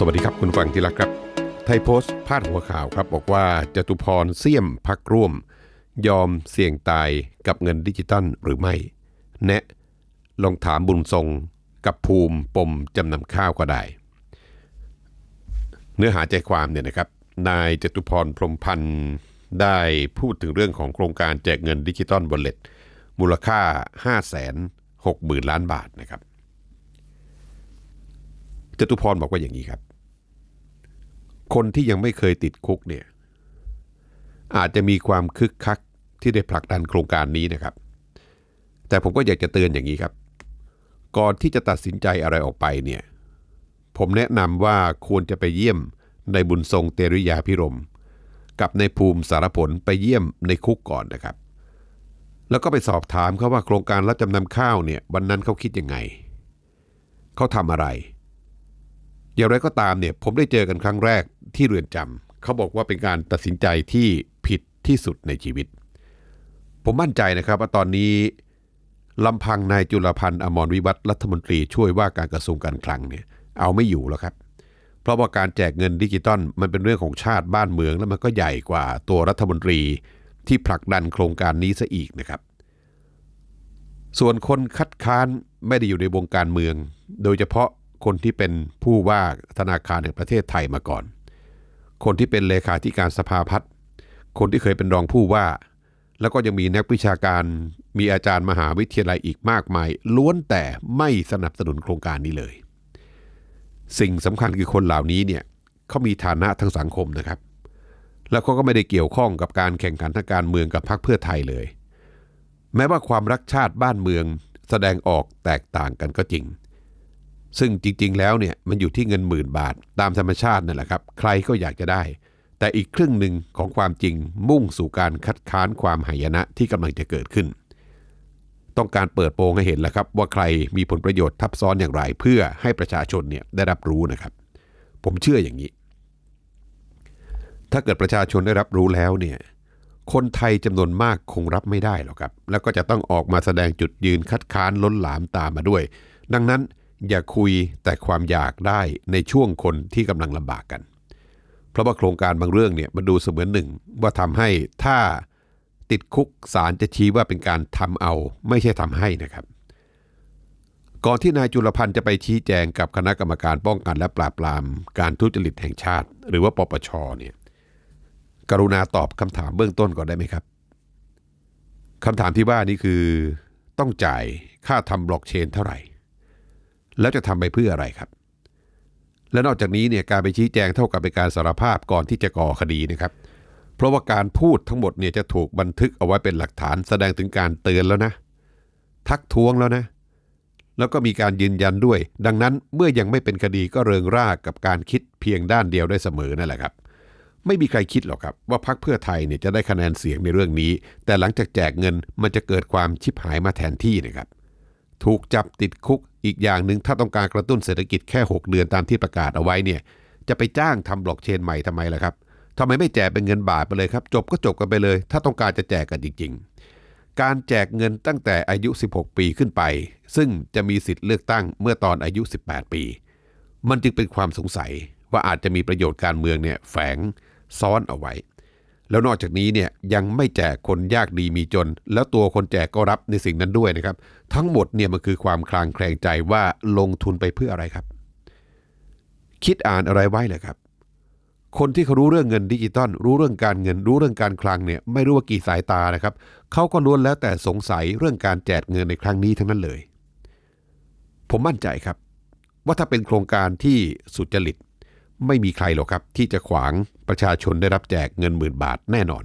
สวัสดีครับคุณฟังที่รักครับ ไทยโพสต์พาดหัวข่าวครับ บอกว่าจตุพรเสี่ยมพักร่วม ยอมเสี่ยงตายกับเงินดิจิตัลหรือไม่ แนะลองถามบุญทรงกับภูมิปมจำนำข้าวก็ได้ เนื้อหาใจความเนี่ยนะครับ นายจตุพรพรมพันธ์ได้พูดถึงเรื่องของโครงการแจกเงินดิจิตอลบอลเล็ตมูลค่า 5 6 0 0 0 0 ล้านบาทนะครับจตุพรบอกว่าอย่างนี้ครับ คนที่ยังไม่เคยติดคุกเนี่ยอาจจะมีความคึกคักที่ได้ผลักดันโครงการนี้นะครับ แต่ผมก็อยากจะเตือนอย่างนี้ครับ ก่อนที่จะตัดสินใจอะไรออกไปเนี่ย ผมแนะนำว่าควรจะไปเยี่ยมในบุญทรงเตริยาพิรม กับในภูมิสารผลไปเยี่ยมในคุกก่อนนะครับ แล้วก็ไปสอบถามเขาว่าโครงการรับจำนำข้าวเนี่ยวันนั้นเขาคิดยังไง เขาทำอะไร อย่างไรก็ตามเนี่ยผมได้เจอกันครั้งแรกที่เรือนจำเขาบอกว่าเป็นการตัดสินใจที่ผิดที่สุดในชีวิต ผมมั่นใจนะครับว่าตอนนี้ลำพังนายจุลพันธ์อมรวิวัฒน์รัฐมนตรีช่วยว่าการกระทรวงการคลังเนี่ยเอาไม่อยู่แล้วครับ เพราะว่าการแจกเงินดิจิตอลมันเป็นเรื่องของชาติบ้านเมืองแล้วมันก็ใหญ่กว่าตัวรัฐมนตรีที่ผลักดันโครงการนี้ซะอีกนะครับ ส่วนคนคัดค้านไม่ได้อยู่ในวงการเมือง โดยเฉพาะ คนที่เป็นผู้ว่าธนาคารแห่งประเทศไทยมาก่อน คนที่เป็นเลขาธิการสภาพัฒน์คนที่เคยเป็นรองผู้ว่า แล้วก็ยังมีนักวิชาการมีอาจารย์มหาวิทยาลัยอีกมากมาย ล้วนแต่ไม่สนับสนุนโครงการนี้เลย สิ่งสำคัญคือคนเหล่านี้เนี่ยเขามีฐานะทางสังคมนะครับ แล้วเขาก็ไม่ได้เกี่ยวข้องกับการแข่งขันทางการเมืองกับพรรคเพื่อไทยเลย แม้ว่าความรักชาติบ้านเมืองแสดงออกแตกต่างกันก็จริง ซึ่งจริงๆแล้วเนี่ยมันอยู่ที่เงินหมื่นบาทตามธรรมชาตินั่นแหละครับ ใครก็อยากจะได้ แต่อีกครึ่งหนึ่งของความจริงมุ่งสู่การคัดค้านความหายนะที่กำลังจะเกิดขึ้น ต้องการเปิดโปงให้เห็นแล้วครับ ว่าใครมีผลประโยชน์ทับซ้อนอย่างไร เพื่อให้ประชาชนเนี่ยได้รับรู้นะครับ ผมเชื่ออย่างนี้ ถ้าเกิดประชาชนได้รับรู้แล้วเนี่ยคนไทยจำนวนมากคงรับไม่ได้หรอกครับ แล้วก็จะต้องออกมาแสดงจุดยืนคัดค้านล้นหลามตามมาด้วย ดังนั้น อย่าคุยแต่ความอยากได้ในช่วงคนที่กำลังลำบากกัน เพราะว่าโครงการบางเรื่องเนี่ยมันดูเสมือนหนึ่ง ว่าทำให้ถ้าติดคุกศาลจะชี้ว่าเป็นการทำเอาไม่ใช่ทำให้นะครับ ก่อนที่นายจุลพันธ์จะไปชี้แจงกับคณะกรรมการป้องกันและปราบปรามการทุจริตแห่งชาติ หรือว่าปปชเนี่ยกรุณาตอบคำถามเบื้องต้นก่อนได้ไหมครับคำถามที่ว่านี้คือต้องจ่ายค่าทำบล็อกเชนเท่าไหร่ แล้วจะทำไปเพื่ออะไรครับ และนอกจากนี้เนี่ยการไปชี้แจงเท่ากับเป็นการสารภาพก่อนที่จะก่อคดีนะครับ เพราะว่าการพูดทั้งหมดเนี่ยจะถูกบันทึกเอาไว้เป็นหลักฐานแสดงถึงการเตือนแล้วนะ ทักท้วงแล้วนะ แล้วก็มีการยืนยันด้วย ดังนั้นเมื่อยังไม่เป็นคดีก็เริงร่ากับการคิดเพียงด้านเดียวได้เสมอนั่นแหละครับไม่มีใครคิดหรอกครับ ว่าพรรคเพื่อไทยเนี่ยจะได้คะแนนเสียงในเรื่องนี้ แต่หลังจากแจกเงินมันจะเกิดความชิบหายมาแทนที่นะครับ ถูกจับติดคุกอีกอย่างหนึ่งถ้าต้องการกระตุ้นเศรษฐกิจแค่ 6 เดือนตามที่ประกาศเอาไว้เนี่ยจะไปจ้างทำบล็อกเชนใหม่ทำไมล่ะครับทำไมไม่แจกเป็นเงินบาทไปเลยครับ จบก็จบกันไปเลย ถ้าต้องการจะแจกกันจริง ๆ การแจกเงินตั้งแต่อายุ 16 ปีขึ้นไป ซึ่งจะมีสิทธิ์เลือกตั้งเมื่อตอนอายุ 18 ปี มันจึงเป็นความสงสัยว่าอาจจะมีประโยชน์การเมืองเนี่ยแฝงซ้อนเอาไว้ แล้วนอกจากนี้เนี่ยยังไม่แจกคนยากดีมีจน แล้วตัวคนแจกก็รับในสิ่งนั้นด้วยนะครับ ทั้งหมดเนี่ยมันคือความคลางแคลงใจว่าลงทุนไปเพื่ออะไรครับ คิดอ่านอะไรไว้เลยครับ คนที่เขารู้เรื่องเงินดิจิตอลรู้เรื่องการเงิน รู้เรื่องการคลังเนี่ยไม่รู้ว่ากี่สายตานะครับเขาก็ล้วนแล้วแต่สงสัยเรื่องการแจกเงินในครั้งนี้ทั้งนั้นเลย ผมมั่นใจครับ ว่าถ้าเป็นโครงการที่สุจริต ไม่มีใครหรอกครับ ที่จะขวางประชาชนได้รับแจกเงินหมื่นบาทแน่นอน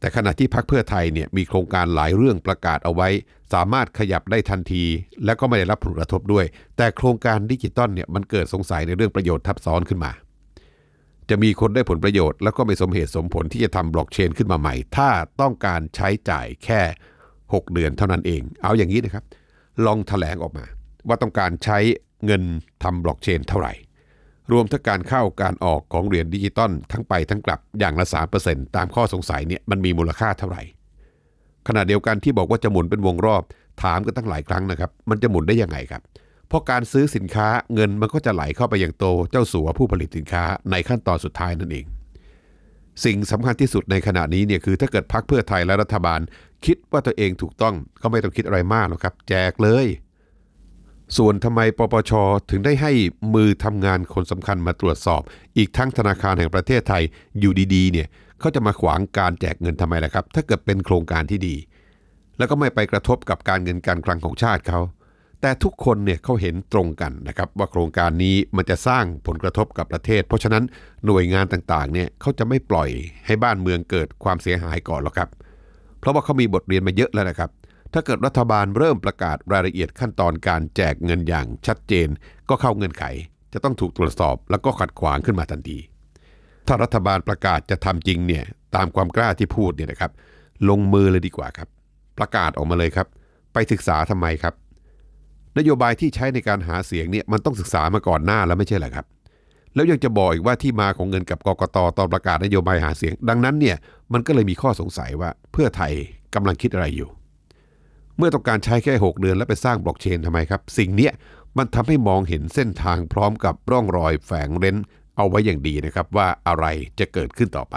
แต่ขณะที่พรรคเพื่อไทยเนี่ยมีโครงการหลายเรื่องประกาศเอาไว้ สามารถขยับได้ทันที และก็ไม่ได้รับผลกระทบด้วย แต่โครงการดิจิตอลเนี่ยมันเกิดสงสัยในเรื่องประโยชน์ทับซ้อนขึ้นมา จะมีคนได้ผลประโยชน์ แล้วก็ไม่สมเหตุสมผลที่จะทำบล็อกเชนขึ้นมาใหม่ ถ้าต้องการใช้จ่ายแค่ 6 เดือนเท่านั้นเอง เอาอย่างนี้นะครับ ลองแถลงออกมา ว่าต้องการใช้เงินทำบล็อกเชนเท่าไหร่ รวมทั้งการเข้าการออกของเหรียญดิจิตอลทั้งไปทั้งกลับอย่างละ 3%ตามข้อสงสัยเนี่ยมันมีมูลค่าเท่าไหร่ ขณะเดียวกันที่บอกว่าจะหมุนเป็นวงรอบถามกันตั้งหลายครั้งนะครับ มันจะหมุนได้ยังไงครับ เพราะการซื้อสินค้าเงินมันก็จะไหลเข้าไปอยังโตเจ้าสัวผู้ผลิตสินค้าในขั้นตอนสุดท้ายนั่นเอง สิ่งสำคัญที่สุดในขณะนี้เนี่ยคือถ้าเกิดพักเพื่อไทยและรัฐบาล คิดว่าตัวเองถูกต้องก็ไม่ต้องคิดอะไรมากหรอกครับ แจกเลย ส่วนทำไมปปชถึงได้ให้มือทำงานคนสำคัญมาตรวจสอบ อีกทั้งธนาคารแห่งประเทศไทยอยู่ดีๆเนี่ยเขาจะมาขวางการแจกเงินทำไมล่ะครับ ถ้าเกิดเป็นโครงการที่ดี แล้วก็ไม่ไปกระทบกับการเงินการคลังของชาติเขาแต่ทุกคนเนี่ยเขาเห็นตรงกันนะครับว่าโครงการนี้มันจะสร้างผลกระทบกับประเทศ เพราะฉะนั้นหน่วยงานต่างๆเนี่ยเขาจะไม่ปล่อยให้บ้านเมืองเกิดความเสียหายก่อนหรอกครับ เพราะว่าเขามีบทเรียนมาเยอะแล้วนะครับ ถ้าเกิดรัฐบาลเริ่มประกาศรายละเอียดขั้นตอนการแจกเงินอย่างชัดเจน ก็เข้าเงื่อนไข จะต้องถูกตรวจสอบแล้วก็ขัดขวางขึ้นมาทันที ถ้ารัฐบาลประกาศจะทำจริงเนี่ยตามความกล้าที่พูดเนี่ยนะครับ ลงมือเลยดีกว่าครับ ประกาศออกมาเลยครับ ไปศึกษาทำไมครับ นโยบายที่ใช้ในการหาเสียงเนี่ยมันต้องศึกษามาก่อนหน้าแล้วไม่ใช่เหรอครับ แล้วยังจะบอกอีกว่าที่มาของเงินกับกกตตอนประกาศนโยบายหาเสียง ดังนั้นเนี่ยมันก็เลยมีข้อสงสัยว่าเพื่อไทยกำลังคิดอะไรอยู่ เมื่อต้องการใช้แค่ 6 เดือนแล้วไปสร้างบล็อกเชนทำไมครับ สิ่งเนี้ยมันทำให้มองเห็นเส้นทางพร้อมกับร่องรอยแฝงเร้น เอาไว้อย่างดีนะครับว่าอะไรจะเกิดขึ้นต่อไป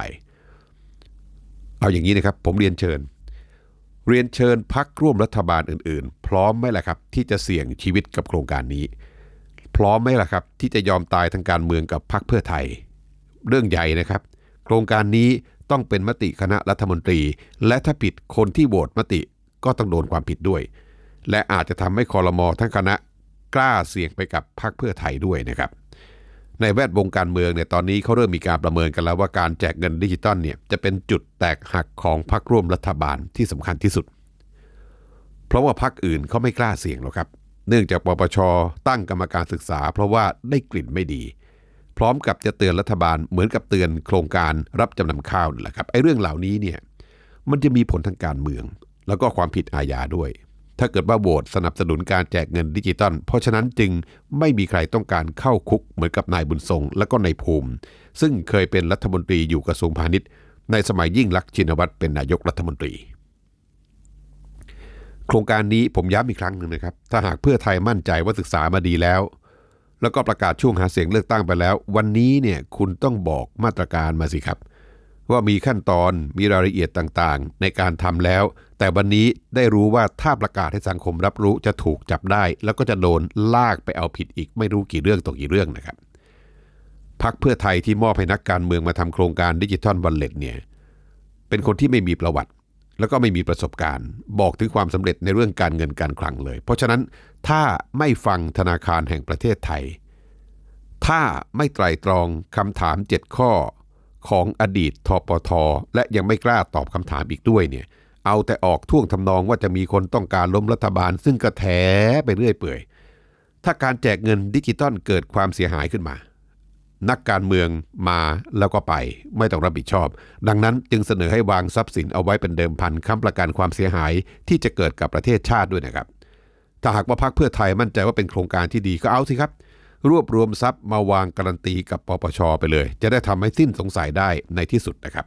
เอาอย่างนี้นะครับ ผมเรียนเชิญ เรียนเชิญพักร่วมรัฐบาลอื่นๆ พร้อมไหมล่ะครับ ที่จะเสี่ยงชีวิตกับโครงการนี้ พร้อมไหมล่ะครับ ที่จะยอมตายทางการเมืองกับพักเพื่อไทย เรื่องใหญ่นะครับ โครงการนี้ต้องเป็นมติคณะรัฐมนตรี และถ้าผิดคนที่โหวตมติ ก็ต้องโดนความผิดด้วย และอาจจะทำให้คอรมอทั้งคณะกล้าเสี่ยงไปกับพรรคเพื่อไทยด้วยนะครับ ในแวดวงการเมืองเนี่ยตอนนี้เขาเริ่มมีการประเมินกันแล้วว่าการแจกเงินดิจิตอลเนี่ยจะเป็นจุดแตกหักของพรรคร่วมรัฐบาลที่สำคัญที่สุด เพราะว่าพรรคอื่นเขาไม่กล้าเสี่ยงหรอกครับ เนื่องจากปปชตั้งกรรมการศึกษา เพราะว่าได้กลิ่นไม่ดี พร้อมกับจะเตือนรัฐบาลเหมือนกับเตือนโครงการรับจำนำข้าวนี่แหละครับไอ้เรื่องเหล่านี้เนี่ยมันจะมีผลทางการเมือง แล้วก็ความผิดอาญาด้วย ถ้าเกิดว่าโหวตสนับสนุนการแจกเงินดิจิตอลเพราะฉะนั้นจึงไม่มีใครต้องการเข้าคุกเหมือนกับนายบุญทรงและก็นายภูมิ ซึ่งเคยเป็นรัฐมนตรีอยู่กระทรวงพาณิชย์ ในสมัยยิ่งลักษณ์ชินวัตรเป็นนายกรัฐมนตรี โครงการนี้ผมย้ำอีกครั้งหนึ่งนะครับ ถ้าหากเพื่อไทยมั่นใจว่าศึกษามาดีแล้วแล้วก็ประกาศช่วงหาเสียงเลือกตั้งไปแล้ว วันนี้เนี่ยคุณต้องบอกมาตรการมาสิครับ ว่ามีขั้นตอนมีรายละเอียดต่างๆ ในการทำแล้ว แต่วันนี้ได้รู้ว่าถ้าประกาศให้สังคมรับรู้จะถูกจับได้ แล้วก็จะโดนลากไปเอาผิดอีกไม่รู้กี่เรื่องต่อกี่เรื่องนะครับพักเพื่อไทยที่มอบให้นักการเมืองมาทำโครงการดิจิทัลวันเล็ตเนี่ยเป็นคนที่ไม่มีประวัติ แล้วก็ไม่มีประสบการณ์ บอกถึงความสำเร็จในเรื่องการเงินการคลังเลย เพราะฉะนั้นถ้าไม่ฟังธนาคารแห่งประเทศไทย ถ้าไม่ไตรตรองคำถาม 7 ข้อ ของอดีตทปท และยังไม่กล้าตอบคำถามอีกด้วยเนี่ย เอาแต่ออกท่วงทำนองว่าจะมีคนต้องการล้มรัฐบาล ซึ่งก็แถไปเรื่อยเปื่อย ถ้าการแจกเงินดิจิตอลเกิดความเสียหายขึ้นมา นักการเมืองมาแล้วก็ไปไม่ต้องรับผิดชอบ ดังนั้นจึงเสนอให้วางทรัพย์สินเอาไว้เป็นเดิมพันค้ำประกันความเสียหายที่จะเกิดกับประเทศชาติด้วยนะครับถ้าหากว่าพรรคเพื่อไทยมั่นใจว่าเป็นโครงการที่ดีก็เอาสิครับ รวบรวมทรัพย์มาวางการันตีกับปปชไปเลย จะได้ทำให้สิ้นสงสัยได้ในที่สุดนะครับ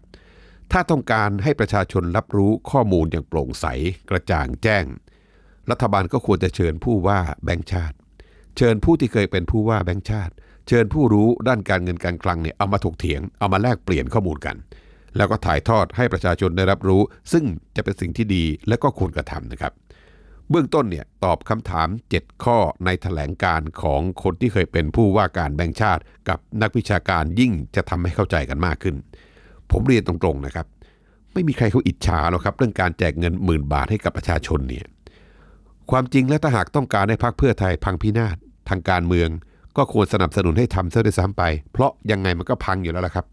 ถ้าต้องการให้ประชาชนรับรู้ข้อมูลอย่างโปร่งใส กระจ่างแจ้ง รัฐบาลก็ควรจะเชิญผู้ว่าแบงค์ชาติ เชิญผู้ที่เคยเป็นผู้ว่าแบงค์ชาติ เชิญผู้รู้ด้านการเงินการคลังเนี่ยเอามาถกเถียงเอามาแลกเปลี่ยนข้อมูลกัน แล้วก็ถ่ายทอดให้ประชาชนได้รับรู้ ซึ่งจะเป็นสิ่งที่ดีและก็ควรกระทำนะครับ เบื้องต้นเนี่ยตอบคำถาม 7 ข้อในแถลงการของคนที่เคยเป็นผู้ว่าการแบงค์ชาติ กับนักวิชาการยิ่งจะทำให้เข้าใจกันมากขึ้น ผมเรียนตรงๆนะครับ ไม่มีใครเขาอิจฉาหรอกครับ เรื่องการแจกเงินหมื่นบาทให้กับประชาชนเนี่ยความจริงแล้วถ้าหากต้องการให้พรรคเพื่อไทยพังพินาศทางการเมือง ก็ควรสนับสนุนให้ทำเสียด้วยซ้ำไป เพราะยังไงมันก็พังอยู่แล้วล่ะครับ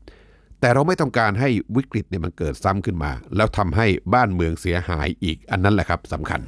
แต่เราไม่ต้องการให้วิกฤตเนี่ยมันเกิดซ้ำขึ้นมา แล้วทำให้บ้านเมืองเสียหายอีกอันนั้นแหละครับสำคัญ